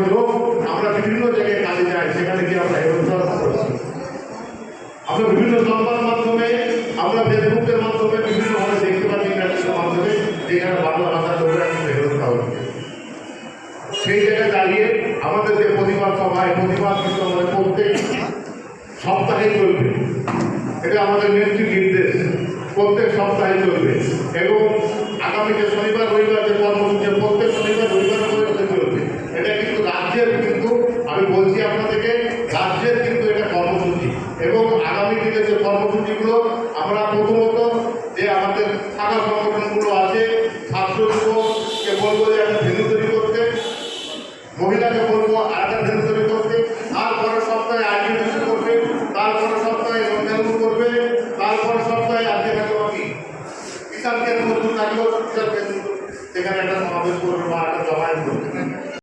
আমাদের লোক, আমরা বিভিন্ন জায়গায় কাজে যাই, সেখানে গিয়ে আমরা হেরোদ্ধার আমরা বিভিন্ন সংবাদ মাধ্যমে, আমরা ফেসবুকের মাধ্যমে বিভিন্নভাবে দেখতে পাচ্ছি ইন্টারনেটের মাধ্যমে, যেখানে বাংলা ভাষার লোকেরা কিন্তু হচ্ছে সেই জায়গায় দাঁড়িয়ে আমাদের যে প্রতিবাদ সভা এই প্রতিবাদ কিন্তু আমাদের প্রত্যেক সপ্তাহে চলবে। এটা আমাদের নেত্রী নির্দেশ, প্রত্যেক সপ্তাহে চলবে। এবং আগামী যে বলছি আপনাদেরকে, রাজ্যের কিন্তু এটা কর্মসূচি। এবং আগামী দিনে যে কর্মসূচিগুলো, আমরা প্রথমত যে আমাদের শাখা সংগঠনগুলো আছে ছাত্র যুবককে বলব যে একটা ভেন্যু তৈরি করতে মহিলাকে বলব আর একটা তৈরি করতে তারপরে সপ্তাহে আইডি করবে তারপরে সপ্তাহে সন্ধ্যাগুলো করবে তারপরে সপ্তাহে আজকে থাকল কি। কিষাণ কেন্দ্র থাকল কিষাণ কেন্দ্র, সেখানে একটা সমাবেশ করবে বা একটা জমায়েত করবে।